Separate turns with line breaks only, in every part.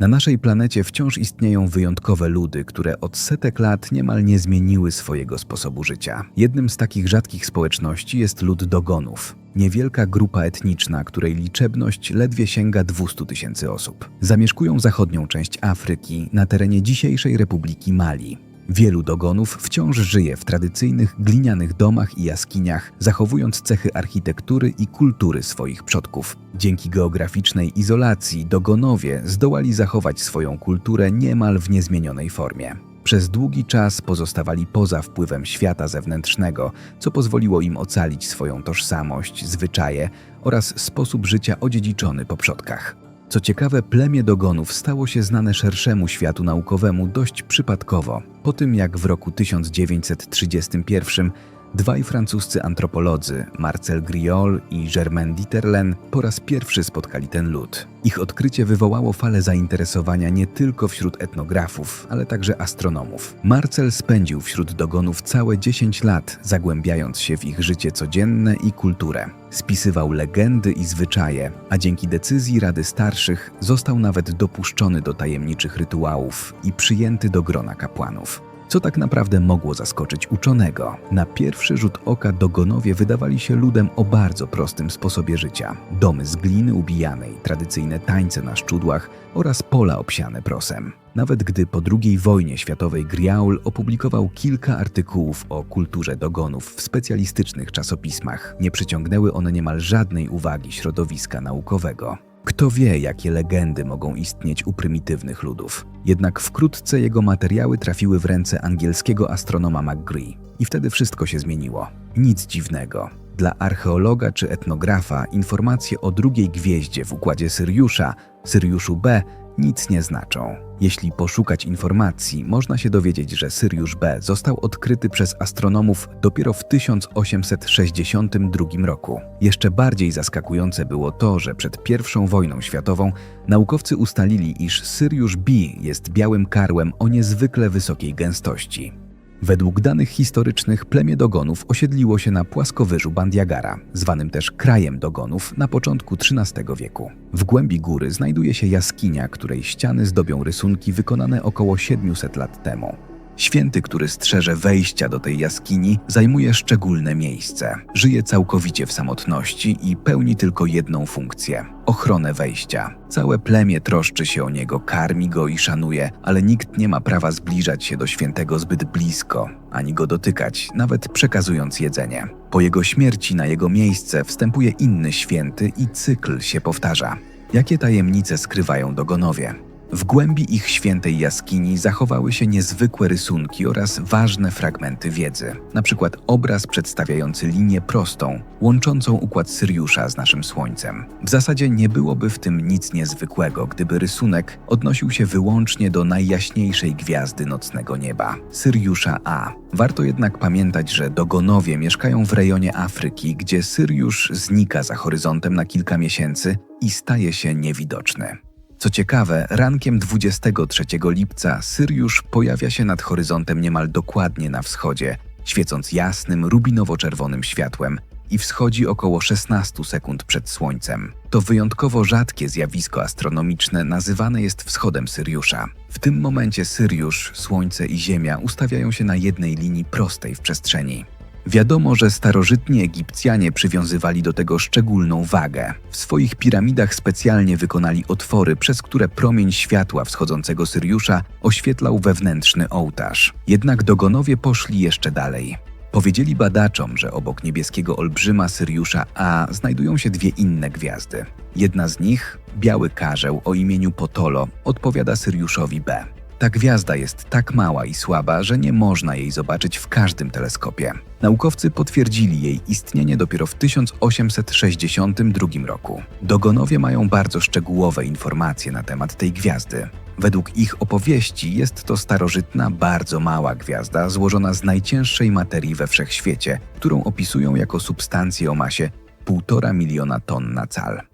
Na naszej planecie wciąż istnieją wyjątkowe ludy, które od setek lat niemal nie zmieniły swojego sposobu życia. Jednym z takich rzadkich społeczności jest lud Dogonów. Niewielka grupa etniczna, której liczebność ledwie sięga 200 tysięcy osób. Zamieszkują zachodnią część Afryki na terenie dzisiejszej Republiki Mali. Wielu dogonów wciąż żyje w tradycyjnych glinianych domach i jaskiniach, zachowując cechy architektury i kultury swoich przodków. Dzięki geograficznej izolacji dogonowie zdołali zachować swoją kulturę niemal w niezmienionej formie. Przez długi czas pozostawali poza wpływem świata zewnętrznego, co pozwoliło im ocalić swoją tożsamość, zwyczaje oraz sposób życia odziedziczony po przodkach. Co ciekawe, plemię dogonów stało się znane szerszemu światu naukowemu dość przypadkowo, po tym jak w roku 1931 Dwaj francuscy antropolodzy, Marcel Griol i Germain Dieterlen, po raz pierwszy spotkali ten lud. Ich odkrycie wywołało falę zainteresowania nie tylko wśród etnografów, ale także astronomów. Marcel spędził wśród dogonów całe 10 lat, zagłębiając się w ich życie codzienne i kulturę. Spisywał legendy i zwyczaje, a dzięki decyzji Rady Starszych został nawet dopuszczony do tajemniczych rytuałów i przyjęty do grona kapłanów. Co tak naprawdę mogło zaskoczyć uczonego? Na pierwszy rzut oka dogonowie wydawali się ludem o bardzo prostym sposobie życia. Domy z gliny ubijanej, tradycyjne tańce na szczudłach oraz pola obsiane prosem. Nawet gdy po II wojnie światowej Griaul opublikował kilka artykułów o kulturze dogonów w specjalistycznych czasopismach, nie przyciągnęły one niemal żadnej uwagi środowiska naukowego. Kto wie, jakie legendy mogą istnieć u prymitywnych ludów. Jednak wkrótce jego materiały trafiły w ręce angielskiego astronoma McGree. I wtedy wszystko się zmieniło. Nic dziwnego. Dla archeologa czy etnografa informacje o drugiej gwieździe w układzie Syriusza, Syriuszu B, nic nie znaczą. Jeśli poszukać informacji, można się dowiedzieć, że Syriusz B został odkryty przez astronomów dopiero w 1862 roku. Jeszcze bardziej zaskakujące było to, że przed I wojną światową naukowcy ustalili, iż Syriusz B jest białym karłem o niezwykle wysokiej gęstości. Według danych historycznych plemię Dogonów osiedliło się na płaskowyżu Bandiagara, zwanym też krajem Dogonów na początku XIII wieku. W głębi góry znajduje się jaskinia, której ściany zdobią rysunki wykonane około 700 lat temu. Święty, który strzeże wejścia do tej jaskini, zajmuje szczególne miejsce. Żyje całkowicie w samotności i pełni tylko jedną funkcję ochronę wejścia. Całe plemię troszczy się o niego, karmi go i szanuje, ale nikt nie ma prawa zbliżać się do świętego zbyt blisko, ani go dotykać, nawet przekazując jedzenie. Po jego śmierci na jego miejsce wstępuje inny święty i cykl się powtarza. Jakie tajemnice skrywają dogonowie? W głębi ich świętej jaskini zachowały się niezwykłe rysunki oraz ważne fragmenty wiedzy, przykład obraz przedstawiający linię prostą, łączącą układ Syriusza z naszym Słońcem. W zasadzie nie byłoby w tym nic niezwykłego, gdyby rysunek odnosił się wyłącznie do najjaśniejszej gwiazdy nocnego nieba Syriusza A. Warto jednak pamiętać, że dogonowie mieszkają w rejonie Afryki, gdzie Syriusz znika za horyzontem na kilka miesięcy i staje się niewidoczny. Co ciekawe, rankiem 23 lipca Syriusz pojawia się nad horyzontem niemal dokładnie na wschodzie, świecąc jasnym, rubinowo-czerwonym światłem i wschodzi około 16 sekund przed Słońcem. To wyjątkowo rzadkie zjawisko astronomiczne nazywane jest wschodem Syriusza. W tym momencie Syriusz, Słońce i Ziemia ustawiają się na jednej linii prostej w przestrzeni. Wiadomo, że starożytni Egipcjanie przywiązywali do tego szczególną wagę. W swoich piramidach specjalnie wykonali otwory, przez które promień światła wschodzącego Syriusza oświetlał wewnętrzny ołtarz. Jednak Dogonowie poszli jeszcze dalej. Powiedzieli badaczom, że obok niebieskiego olbrzyma Syriusza A znajdują się dwie inne gwiazdy. Jedna z nich, biały karzeł o imieniu Potolo, odpowiada Syriuszowi B. Ta gwiazda jest tak mała i słaba, że nie można jej zobaczyć w każdym teleskopie. Naukowcy potwierdzili jej istnienie dopiero w 1862 roku. Dogonowie mają bardzo szczegółowe informacje na temat tej gwiazdy. Według ich opowieści jest to starożytna, bardzo mała gwiazda złożona z najcięższej materii we wszechświecie, którą opisują jako substancję o masie 1,5 miliona ton na cal.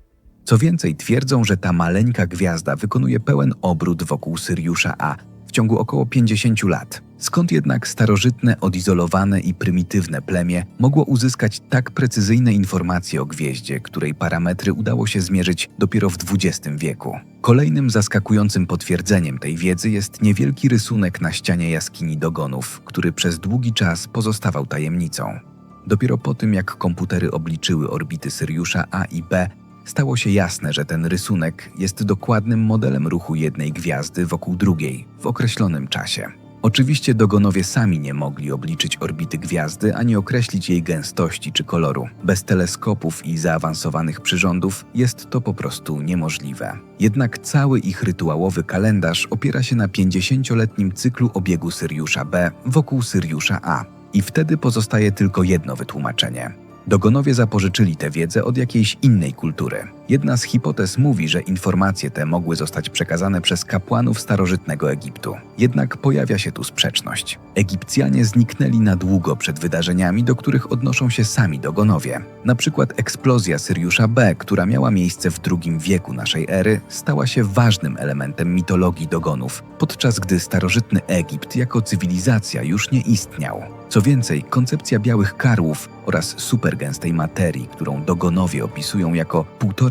Co więcej, twierdzą, że ta maleńka gwiazda wykonuje pełen obrót wokół Syriusza A ciągu około 50 lat. Skąd jednak starożytne, odizolowane i prymitywne plemię mogło uzyskać tak precyzyjne informacje o gwieździe, której parametry udało się zmierzyć dopiero w XX wieku? Kolejnym zaskakującym potwierdzeniem tej wiedzy jest niewielki rysunek na ścianie jaskini Dogonów, który przez długi czas pozostawał tajemnicą. Dopiero po tym, jak komputery obliczyły orbity Syriusza A i B, stało się jasne, że ten rysunek jest dokładnym modelem ruchu jednej gwiazdy wokół drugiej w określonym czasie. Oczywiście Dogonowie sami nie mogli obliczyć orbity gwiazdy ani określić jej gęstości czy koloru. Bez teleskopów i zaawansowanych przyrządów jest to po prostu niemożliwe. Jednak cały ich rytuałowy kalendarz opiera się na 50-letnim cyklu obiegu Syriusza B wokół Syriusza A. I wtedy pozostaje tylko jedno wytłumaczenie. Dogonowie zapożyczyli tę wiedzę od jakiejś innej kultury. Jedna z hipotez mówi, że informacje te mogły zostać przekazane przez kapłanów starożytnego Egiptu. Jednak pojawia się tu sprzeczność. Egipcjanie zniknęli na długo przed wydarzeniami, do których odnoszą się sami Dogonowie. Na przykład eksplozja Syriusza B, która miała miejsce w II wieku naszej ery, stała się ważnym elementem mitologii Dogonów, podczas gdy starożytny Egipt jako cywilizacja już nie istniał. Co więcej, koncepcja białych karłów oraz supergęstej materii, którą Dogonowie opisują jako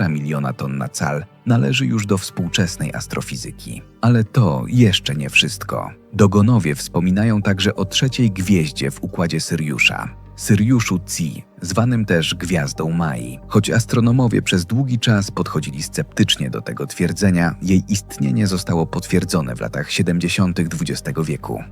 1,5 miliona ton na cal, należy już do współczesnej astrofizyki. Ale to jeszcze nie wszystko. Dogonowie wspominają także o trzeciej gwieździe w układzie Syriusza. Syriuszu Ci, zwanym też Gwiazdą Mai. Choć astronomowie przez długi czas podchodzili sceptycznie do tego twierdzenia, jej istnienie zostało potwierdzone w latach 70. XX wieku.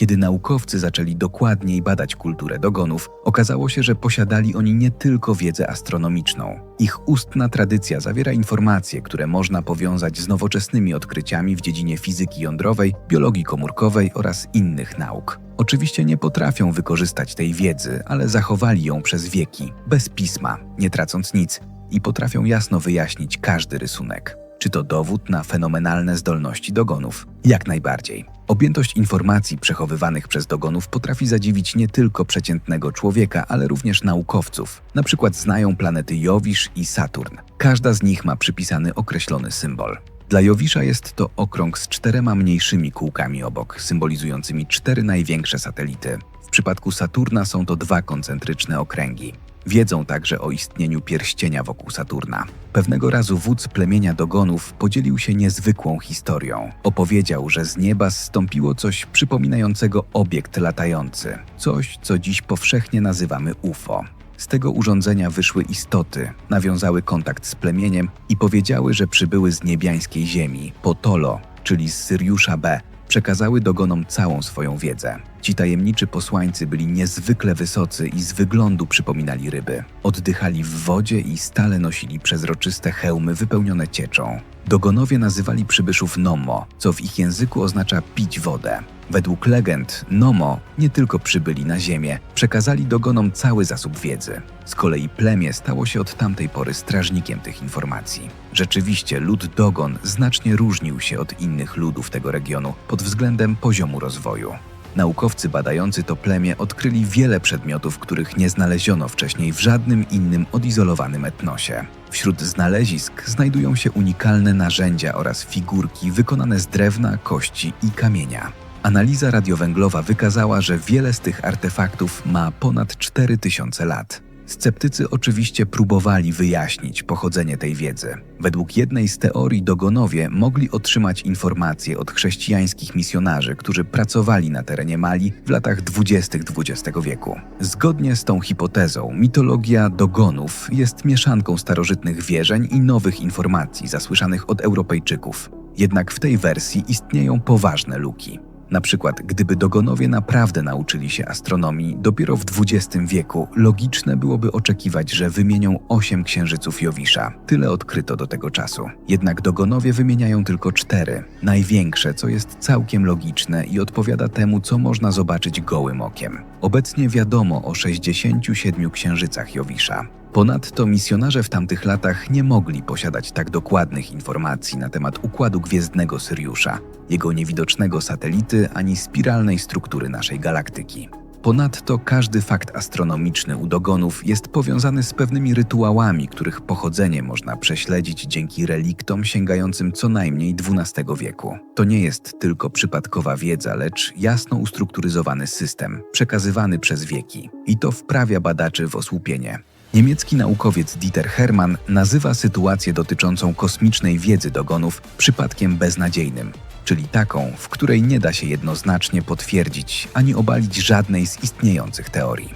Kiedy naukowcy zaczęli dokładniej badać kulturę dogonów, okazało się, że posiadali oni nie tylko wiedzę astronomiczną. Ich ustna tradycja zawiera informacje, które można powiązać z nowoczesnymi odkryciami w dziedzinie fizyki jądrowej, biologii komórkowej oraz innych nauk. Oczywiście nie potrafią wykorzystać tej wiedzy, ale zachowali ją przez wieki, bez pisma, nie tracąc nic, i potrafią jasno wyjaśnić każdy rysunek. Czy to dowód na fenomenalne zdolności dogonów? Jak najbardziej. Objętość informacji przechowywanych przez dogonów potrafi zadziwić nie tylko przeciętnego człowieka, ale również naukowców. Na przykład znają planety Jowisz i Saturn. Każda z nich ma przypisany określony symbol. Dla Jowisza jest to okrąg z czterema mniejszymi kółkami obok, symbolizującymi cztery największe satelity. W przypadku Saturna są to dwa koncentryczne okręgi. Wiedzą także o istnieniu pierścienia wokół Saturna. Pewnego razu wódz plemienia Dogonów podzielił się niezwykłą historią. Opowiedział, że z nieba zstąpiło coś przypominającego obiekt latający, coś, co dziś powszechnie nazywamy UFO. Z tego urządzenia wyszły istoty, nawiązały kontakt z plemieniem i powiedziały, że przybyły z niebiańskiej ziemi, Potolo, czyli z Syriusza B, przekazały dogonom całą swoją wiedzę. Ci tajemniczy posłańcy byli niezwykle wysocy i z wyglądu przypominali ryby. Oddychali w wodzie i stale nosili przezroczyste hełmy wypełnione cieczą. Dogonowie nazywali przybyszów Nomo, co w ich języku oznacza pić wodę. Według legend Nomo nie tylko przybyli na ziemię, przekazali Dogonom cały zasób wiedzy. Z kolei plemię stało się od tamtej pory strażnikiem tych informacji. Rzeczywiście lud Dogon znacznie różnił się od innych ludów tego regionu pod względem poziomu rozwoju. Naukowcy badający to plemię odkryli wiele przedmiotów, których nie znaleziono wcześniej w żadnym innym odizolowanym etnosie. Wśród znalezisk znajdują się unikalne narzędzia oraz figurki wykonane z drewna, kości i kamienia. Analiza radiowęglowa wykazała, że wiele z tych artefaktów ma ponad 4000 lat. Sceptycy oczywiście próbowali wyjaśnić pochodzenie tej wiedzy. Według jednej z teorii Dogonowie mogli otrzymać informacje od chrześcijańskich misjonarzy, którzy pracowali na terenie Mali w latach 20. XX wieku. Zgodnie z tą hipotezą, mitologia Dogonów jest mieszanką starożytnych wierzeń i nowych informacji zasłyszanych od Europejczyków. Jednak w tej wersji istnieją poważne luki. Na przykład, gdyby Dogonowie naprawdę nauczyli się astronomii dopiero w XX wieku, logiczne byłoby oczekiwać, że wymienią osiem księżyców Jowisza. Tyle odkryto do tego czasu. Jednak Dogonowie wymieniają tylko cztery. Największe, co jest całkiem logiczne i odpowiada temu, co można zobaczyć gołym okiem. Obecnie wiadomo o 67 księżycach Jowisza. Ponadto misjonarze w tamtych latach nie mogli posiadać tak dokładnych informacji na temat układu gwiezdnego Syriusza, jego niewidocznego satelity ani spiralnej struktury naszej galaktyki. Ponadto każdy fakt astronomiczny u dogonów jest powiązany z pewnymi rytuałami, których pochodzenie można prześledzić dzięki reliktom sięgającym co najmniej XII wieku. To nie jest tylko przypadkowa wiedza, lecz jasno ustrukturyzowany system, przekazywany przez wieki. I to wprawia badaczy w osłupienie. Niemiecki naukowiec Dieter Hermann nazywa sytuację dotyczącą kosmicznej wiedzy dogonów przypadkiem beznadziejnym, czyli taką, w której nie da się jednoznacznie potwierdzić ani obalić żadnej z istniejących teorii.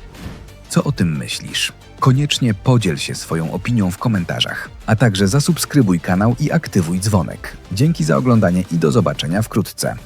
Co o tym myślisz? Koniecznie podziel się swoją opinią w komentarzach, a także zasubskrybuj kanał i aktywuj dzwonek. Dzięki za oglądanie i do zobaczenia wkrótce.